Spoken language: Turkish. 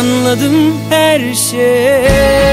Anladım her şey